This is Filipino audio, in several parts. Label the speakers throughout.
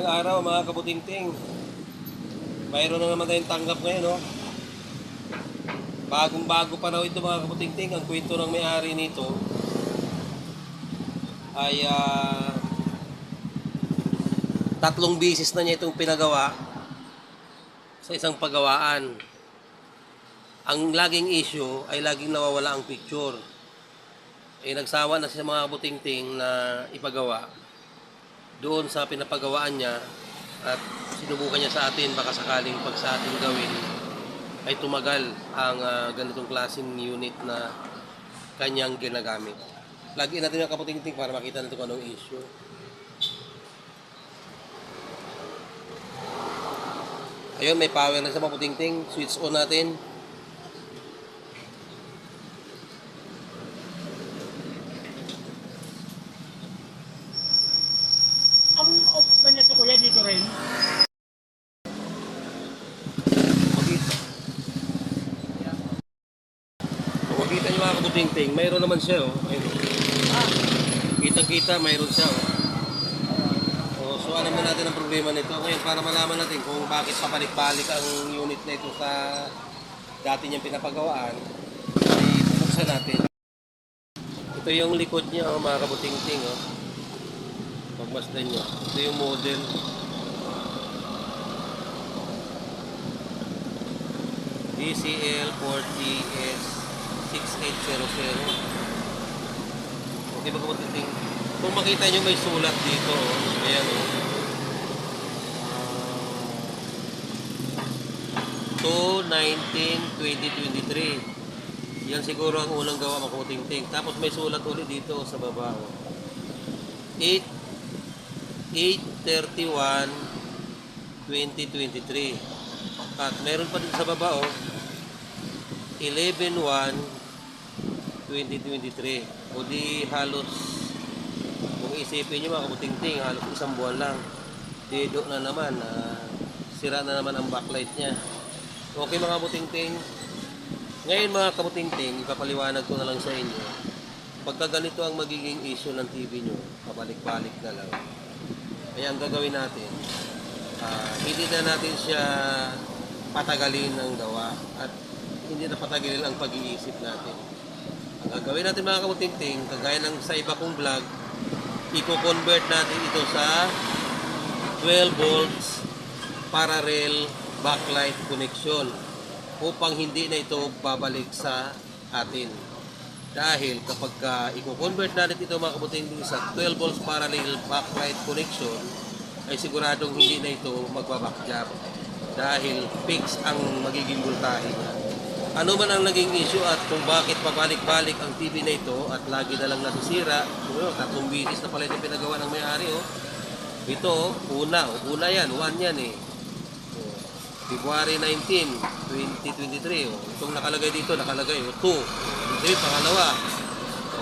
Speaker 1: Magandang araw mga kabutingting. Mayroon na naman tayong tanggap ngayon, no? Bagong bago pa raw ito mga kabutingting. Ang kwento ng may-ari nito ay ah, tatlong bisis na niya itong pinagawa sa isang pagawaan. Ang laging issue ay laging nawawala ang picture. Eh nagsawa na siya mga kabutingting na ipagawa doon sa pinapagawaan niya at sinubukan niya sa atin baka sakaling pag sa atin gawin ay tumagal ang ah, ganitong klaseng unit na kanyang ginagamit. Lagyan natin yung kaputingting para makita natin kung anong issue. Ayun, may power na sa maputingting. Switch on natin.
Speaker 2: Ang off ba nito kuya dito rin?
Speaker 1: Makita. Kung kabutingting, mayroon naman siya oh. Ayun. Kita-kita, mayroon siya oh. Oh, so alam na natin ang problema nito. Ngayon, para malaman natin kung bakit papalik-balik ang unit na ito sa dati niyang pinapagawaan, ay bubuksan natin. Ito yung likod niya, oh, mga kabutingting. Oh. Pagmasdan niyo. Ito yung model. DCL 40S 6800. Okay ba kabutingting? Kung makita nyo may sulat dito, oh. ayan o. Uh, 2-19-2023. Yan siguro ang unang gawa makutingting. Tapos may sulat ulit dito sa baba. Oh. 8 831 2023. At meron pa din sa baba oh. 11 1 2023. O di halos kung isipin nyo mga kabutingting, halos isang buwan lang. Dedo na naman, ah, sira na naman ang backlight niya. Okay mga kabutingting, ngayon mga kabutingting, ipapaliwanag ko na lang sa inyo. Pagka ganito ang magiging issue ng TV nyo, pabalik-balik na lang. Ang gagawin natin, ah, hindi na natin siya patagalin ng gawa at hindi na patagalin ang pag-iisip natin. Ang gagawin natin mga kabutingting, kagaya ng sa iba kong vlog, i-convert natin ito sa 12 volts parallel backlight connection upang hindi na ito babalik sa atin. Dahil kapag ka i-convert natin ito mga kabutingting sa 12 volts parallel backlight connection, ay siguradong hindi na ito magbabackjab dahil fix ang magiging voltahe niya. Ano man ang naging issue at kung bakit pabalik-balik ang TV na ito at lagi na lang nasisira, oh, tatlong bisis na pala ito pinagawa ng may-ari oh. Ito, oh, una, oh, una yan, one yan eh. February 19, 2023. Oh. Itong nakalagay dito, nakalagay oh, 2. Ito pangalawa.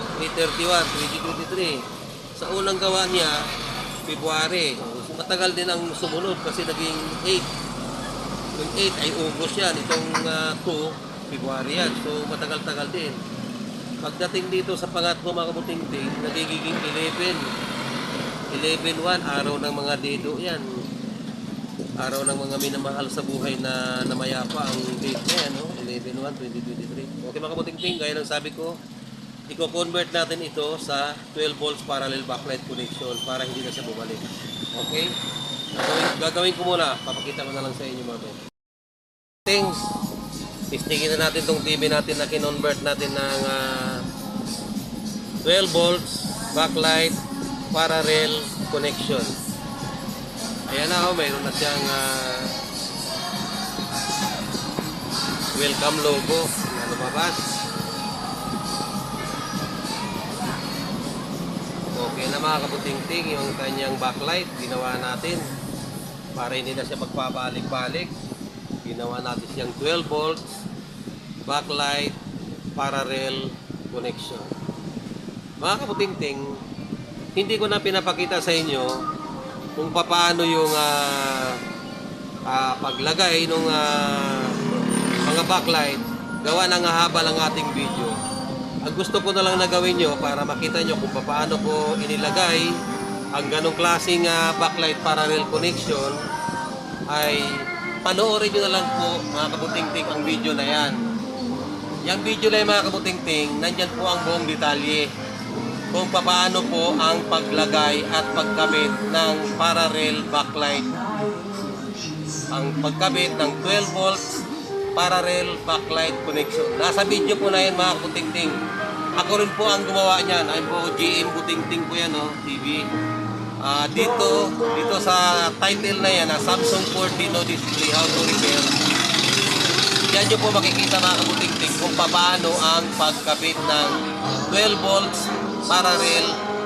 Speaker 1: Oh, 331, 2023. Sa unang gawa niya, February. Oh, matagal din ang sumunod kasi naging 8. Yung 8 ay August yan. Itong ah, 2, February yan. So matagal-tagal din. Pagdating dito sa pangatlo mga kabutingting, nagiging 11. 11-1, araw ng mga dedo yan. Araw ng mga minamahal sa buhay na namayapa ang date na yan, no? 11-1, 2023. Okay mga kabutingting, gaya ng sabi ko, i-convert natin ito sa 12 volts parallel backlight connection para hindi na siya bumalik. Okay? Gagawin, gagawin ko muna, papakita ko na lang sa inyo mga Things, Testingin na natin tong TV natin na kinonvert natin ng ah, 12 volts backlight parallel connection. Ayan na oh, mayroon na siyang ah, welcome logo na lumabas. Okay na mga kabutingting yung kanyang backlight ginawa natin para hindi na siya magpabalik-balik ginawa natin siyang 12 volts backlight parallel connection. Mga kaputingting hindi ko na pinapakita sa inyo kung paano yung ah, ah, paglagay ng mga backlight. Gawa ng haba ng ating video. Ang gusto ko na lang na gawin nyo para makita nyo kung paano ko inilagay ang ganong klaseng ah, backlight parallel connection ay panoorin nyo na lang po mga kabuting-ting ang video na yan. Yung video na yan mga kabuting-ting, nandyan po ang buong detalye kung paano po ang paglagay at pagkabit ng parallel backlight. Ang pagkabit ng 12 volts parallel backlight connection. Nasa video po na yan mga kabuting-ting. Ako rin po ang gumawa niyan. Ay po GM Buting-ting po yan, oh, TV. Ah, dito, dito sa title na yan, na Samsung 40 no display how to repair. Yan nyo po makikita mga kabuting-ting kung paano ang pagkabit ng 12 volts parallel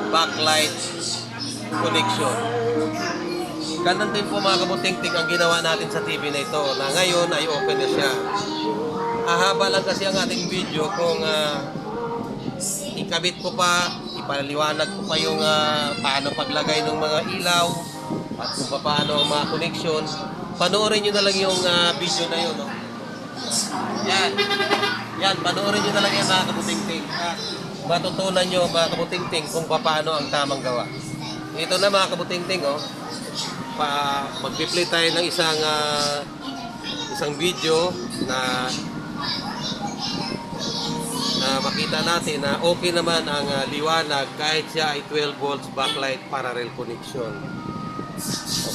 Speaker 1: backlight connection. Ganun din po mga kabuting-ting ang ginawa natin sa TV na ito na ngayon ay open na siya. Ahaba lang kasi ang ating video kung ah, ikabit ko pa, ipaliwanag ko pa yung ah, paano paglagay ng mga ilaw at kung paano ang mga connection. Panoorin nyo na lang yung ah, video na yun. No? Yan. Yan, panoorin nyo na lang mga kabuting-ting. At matutunan nyo mga kabuting-ting kung paano ang tamang gawa. Ito na mga kabuting-ting, oh. Pa, mag-play tayo ng isang ah, isang video na na makita natin na okay naman ang ah, liwanag kahit siya ay 12 volts backlight parallel connection.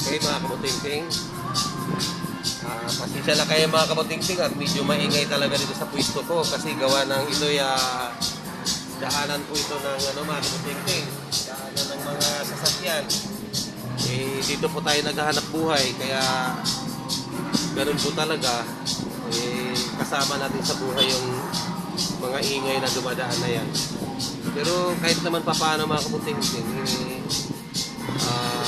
Speaker 1: Okay mga kabuting-ting. Ah, pasensya na kayo mga kabuting-ting at medyo maingay talaga dito sa pwesto ko kasi gawa ng ito ya daanan po ito ng ano mga kabuting-ting. Daanan ng mga sasakyan. Eh, dito po tayo naghahanap buhay kaya ganun po talaga eh, kasama natin sa buhay yung mga ingay na dumadaan na yan. Pero kahit naman pa paano mga kabuting din, eh, ah,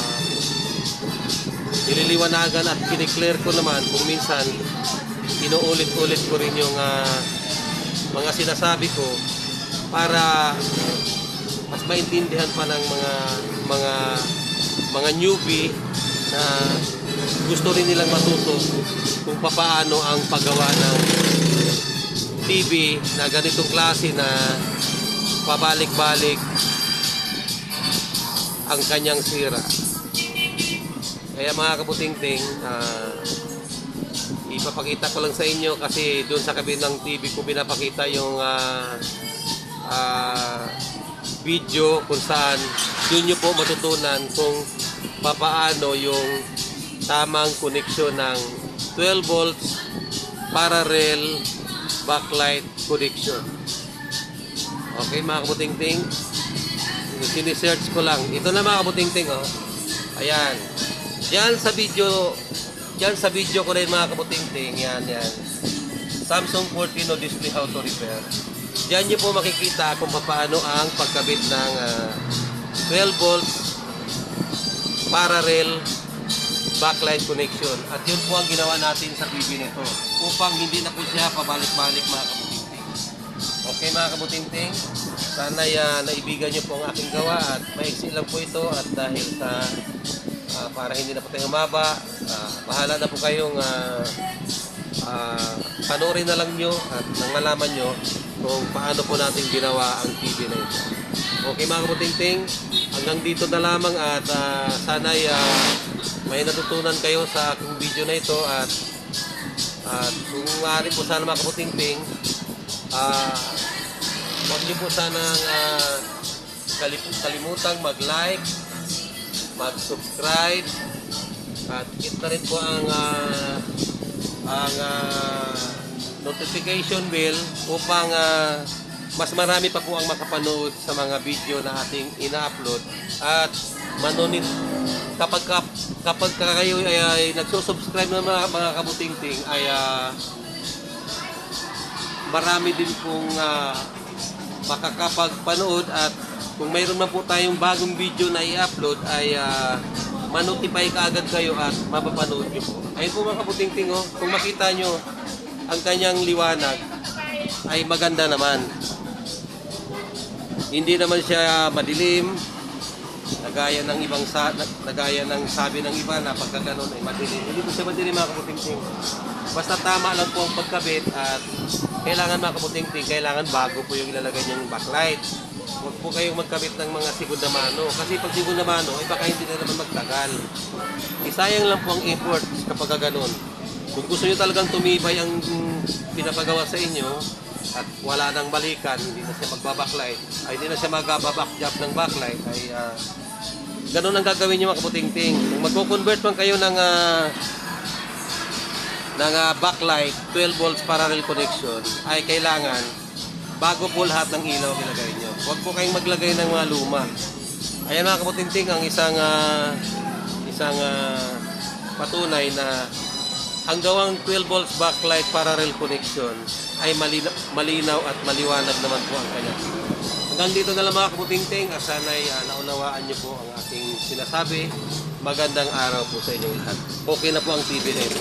Speaker 1: nililiwanagan at kiniklear ko naman kung minsan inuulit-ulit ko rin yung ah, mga sinasabi ko para mas maintindihan pa ng mga mga mga newbie na gusto rin nilang matuto kung paano ang paggawa ng TV na ganitong klase na pabalik-balik ang kanyang sira. Kaya mga kabuting-ting, ah, ipapakita ko lang sa inyo kasi doon sa kabilang TV ko pinapakita yung ah, ah, video kung saan doon nyo po matutunan kung papaano yung tamang connection ng 12 volts parallel backlight connection. Okay mga kabuting-ting, sinisearch ko lang. Ito na mga kabuting-ting oh. Ayan. Yan sa video, yan sa video ko rin mga kabuting-ting, yan, yan. Samsung 14 no display how to repair. Diyan niyo po makikita kung paano ang pagkabit ng ah, 12 volts parallel backlight connection. At yun po ang ginawa natin sa TV nito upang hindi na po siya pabalik-balik mga kabuting-ting. Okay mga kabuting-ting, sana uh, naibigan niyo po ang aking gawa at maiksi lang po ito at dahil sa ah, para hindi na po tayo humaba, ah, bahala na po kayong ah, ah, panoorin na lang nyo at nang malaman nyo kung paano po natin ginawa ang TV na ito. Okay mga kabuting-ting, hanggang dito na lamang at uh, sana'y ah, may natutunan kayo sa aking video na ito at at kung maaari po sana mga kabuting-ting, ah huwag niyo po sanang ah, kalip- kalimutang mag-like, mag-subscribe, at hit na rin po ang ah, ang ah, notification bell upang ah, mas marami pa po ang makapanood sa mga video na ating ina-upload. At manunit kapag kap, kapag ka kayo ay, ay nagsusubscribe ng mga, mga kabuting-ting ay ah, marami din pong ah, makakapagpanood at kung mayroon man po tayong bagong video na i-upload ay uh, manotify kaagad kayo at mapapanood nyo po. Ayun po mga kabuting-ting oh, kung makita nyo ang kanyang liwanag ay maganda naman. Hindi naman siya madilim, nagaya ng ibang sa nagaya ng sabi ng iba na pagka ganun ay madilim. Hindi po siya madilim mga kabuting-ting. Basta tama lang po ang pagkabit at kailangan mga kabuting-ting, kailangan bago po yung ilalagay niyang backlight. Huwag po kayong magkabit ng mga segunda mano. Kasi pag segunda mano, ay baka hindi na naman magtagal. Isayang lang po ang effort kapag ganun. Kung gusto nyo talagang tumibay ang pinapagawa sa inyo, at wala nang balikan, hindi na siya magbabacklight, ay hindi na siya magbaback job ng backlight, ay ah, ganun ang gagawin nyo mga kaputing-ting. Kung magko-convert man kayo ng ah, ng ah, backlight 12 volts parallel connection ay kailangan bago po lahat ng ilaw ilagay nyo. Huwag po kayong maglagay ng mga luma. Ayan mga kaputinting ang isang ah, isang ah, patunay na ang gawang 12 volts backlight parallel connection ay malinaw, malinaw at maliwanag naman po ang kanya. Hanggang dito na lang mga kaputingting, asanay uh, naunawaan niyo po ang aking sinasabi. Magandang araw po sa inyong lahat. Okay na po ang TV na ito.